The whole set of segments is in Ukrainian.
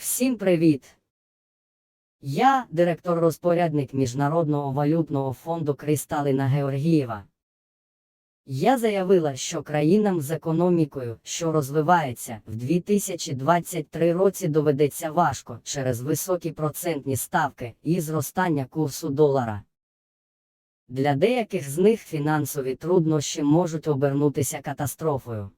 Всім привіт! Я директор-розпорядник Міжнародного валютного фонду Кристалина Георгієва. Я заявила, що країнам з економікою, що розвивається, в 2023 році доведеться важко через високі процентні ставки і зростання курсу долара. Для деяких з них фінансові труднощі можуть обернутися катастрофою.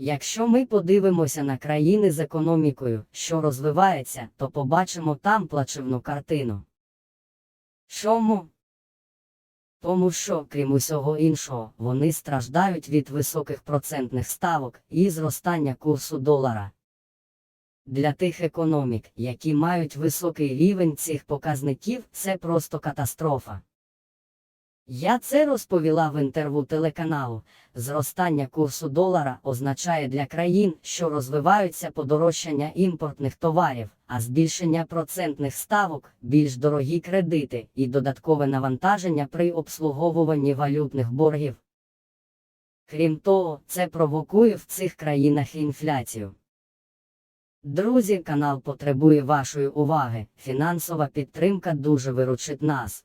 Якщо ми подивимося на країни з економікою, що розвивається, то побачимо там плачевну картину. Чому? Тому що, крім усього іншого, вони страждають від високих процентних ставок і зростання курсу долара. Для тих економік, які мають високий рівень цих показників, це просто катастрофа. Я це розповіла в інтерв'ю телеканалу. Зростання курсу долара означає для країн, що розвиваються подорожчання імпортних товарів, а збільшення процентних ставок, більш дорогі кредити і додаткове навантаження при обслуговуванні валютних боргів. Крім того, це провокує в цих країнах інфляцію. Друзі, канал потребує вашої уваги. Фінансова підтримка дуже виручить нас.